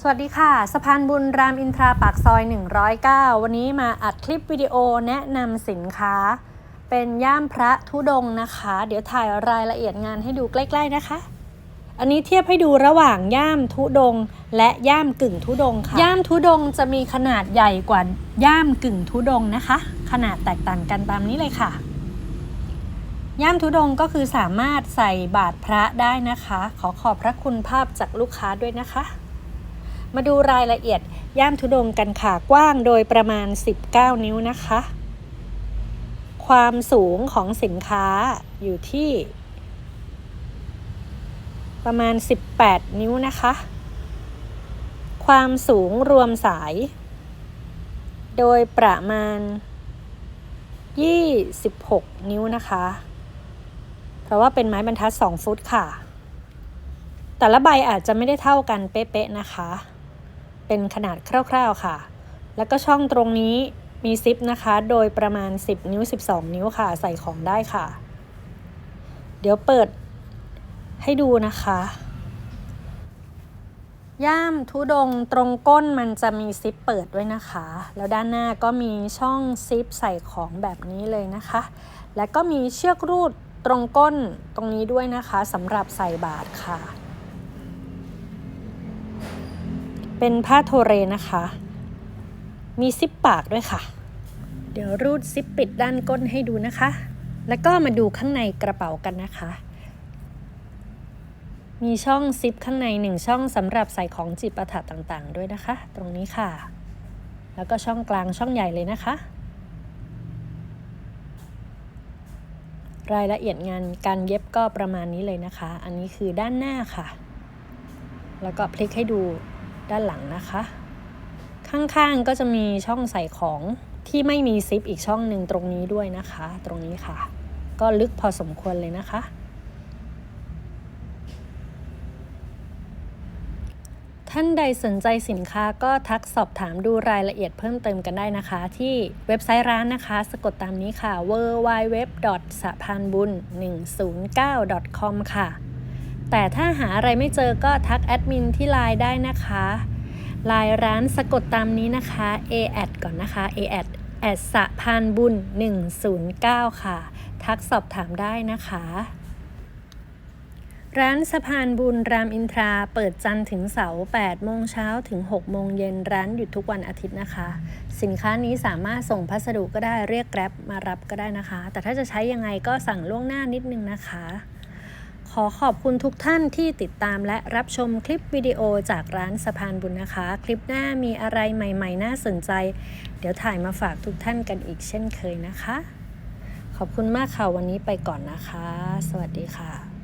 สวัสดีค่ะ สะพานบุญรามอินทราปากซอย 109 วันนี้มาอัดคลิปวิดีโอแนะนำสินค้า เป็นย่ามพระธุดงนะคะ เดี๋ยวถ่ายรายละเอียดงานให้ดูใกล้ ๆนะคะ อันนี้เทียบให้ดูระหว่างย่ามทุดง และย่ามกึ่งทุดงค่ะ ย่ามทุดงจะมีขนาดใหญ่กว่าย่ามกึ่งทุดงนะคะ ขนาดแตกต่างกันตามนี้เลยค่ะ ย่ามทุดงก็คือสามารถใส่บาตรพระได้นะคะ ขอขอบพระคุณภาพจากลูกค้าด้วยนะคะ มาดูรายละเอียดย่ามทุดงกันค่ะกว้างโดยประมาณ 19 นิ้วนะคะ ความสูงของสินค้าอยู่ที่ ประมาณ 18 นิ้วนะคะ ความสูงรวมสาย โดยประมาณ 26 นิ้วนะคะ เพราะว่าเป็นไม้บรรทัด 2 ฟุตค่ะ แต่ละใบอาจจะไม่ได้เท่ากันเป๊ะๆนะคะ เป็นขนาดคร่าวๆค่ะ แล้วก็ช่องตรงนี้มีซิปนะคะ โดยประมาณ 10 นิ้ว 12 นิ้วค่ะ ใส่ของได้ค่ะ เดี๋ยวเปิดให้ดูนะคะ ย่ามทุดงตรงก้นมันจะมีซิปเปิดด้วยนะคะ แล้วด้านหน้าก็มีช่องซิปใส่ของแบบนี้เลยนะคะ และก็มีเชือกรูดตรงก้นตรงนี้ด้วยนะคะสำหรับใส่บาตรค่ะ เป็นผ้าโทเรนะคะ มีซิปปากด้วยค่ะ เดี๋ยวรูดซิปปิดด้านก้นให้ดูนะคะ แล้วก็มาดูข้างในกระเป๋ากันนะคะ มีช่องซิปข้างในหนึ่งช่องสำหรับใส่ของจิปาถะต่างๆ ด้วยนะคะ ตรงนี้ค่ะ แล้วก็ช่องกลางช่องใหญ่เลยนะคะ รายละเอียดงานการเย็บก็ประมาณนี้เลยนะคะ อันนี้คือด้านหน้าค่ะ แล้วก็พลิกให้ดู ด้านหลังนะคะ ข้างๆก็จะมีช่องใส่ของที่ไม่มีซิปอีกช่องหนึ่งตรงนี้ด้วยนะคะ ตรงนี้ค่ะ ก็ลึกพอสมควรเลยนะคะ ท่านใดสนใจสินค้าก็ทักสอบถามดูรายละเอียดเพิ่มเติมกันได้นะคะ ที่เว็บไซต์ร้านนะคะ สะกดตามนี้ค่ะ w w w สะพานบุญ109 com ค่ะ แต่ถ้าหาอะไรไม่เจอก็ทักแอดมินที่ไลน์ได้นะคะไลน์ร้านสะกดตามนี้นะคะ a at ก่อนนะคะ a at at สะพานบุญ 109 ค่ะ ทักสอบถามได้นะคะ ร้านสะพานบุญรามอินทราเปิดจันทร์ถึงเสาร์8โมงเช้าถึง 6 โมงเย็นร้านหยุดทุกวันอาทิตย์นะคะ สินค้านี้สามารถส่งพัสดุก็ได้เรียกแกร็บมารับก็ได้นะคะ แต่ถ้าจะใช้ยังไงก็สั่งล่วงหน้านิดนึงนะคะ ขอขอบคุณทุกท่านที่ติดตามและรับชมคลิปวิดีโอจากร้านสะพานบุญนะคะ คลิปหน้ามีอะไรใหม่ๆ น่าสนใจ เดี๋ยวถ่ายมาฝากทุกท่านกันอีกเช่นเคยนะคะ ขอบคุณมากค่ะวันนี้ไปก่อนนะคะ สวัสดีค่ะ